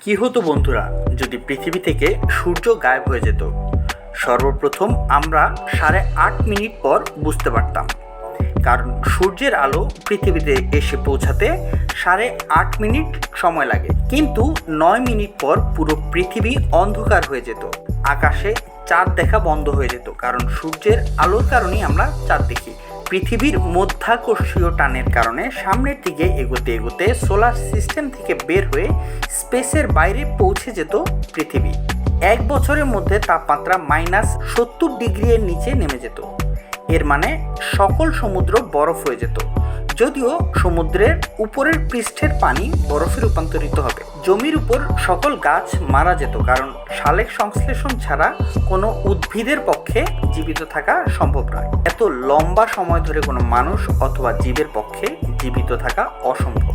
কি হতো বন্ধুরা যদি পৃথিবী থেকে সূর্য গায়েব হয়ে যেত? সর্বপ্রথম আমরা সাড়ে আট মিনিট পর বুঝতে পারতাম। কারণ সূর্যের আলো পৃথিবীতে এসে পৌঁছাতে সাড়ে আট মিনিট সময় লাগে। কিন্তু নয় মিনিট পর পুরো পৃথিবী অন্ধকার হয়ে যেত। আকাশে চাঁদ দেখা বন্ধ হয়ে যেত। কারণ সূর্যের আলোর কারণেই আমরা চাঁদ দেখি। পৃথিবীর মধ্যাকর্ষীয় টানের কারণে সামনের দিকে এগোতে এগোতে সোলার সিস্টেম থেকে বের হয়ে স্পেসের বাইরে পৌঁছে যেত পৃথিবী। এক বছরের মধ্যে তাপমাত্রা মাইনাস সত্তর ডিগ্রি এর নিচে নেমে যেত। এর মানে সকল সমুদ্র বরফ হয়ে যেত। যদিও সমুদ্রের উপরের পৃষ্ঠের পানি বরফে রূপান্তরিত হবে। জমির উপর সকল গাছ মারা যেত কারণ সালেক সংশ্লেষণ ছাড়া কোনো উদ্ভিদের পক্ষে জীবিত থাকা সম্ভব নয়। এত লম্বা সময় ধরে কোনো মানুষ অথবা জীবের পক্ষে জীবিত থাকা অসম্ভব।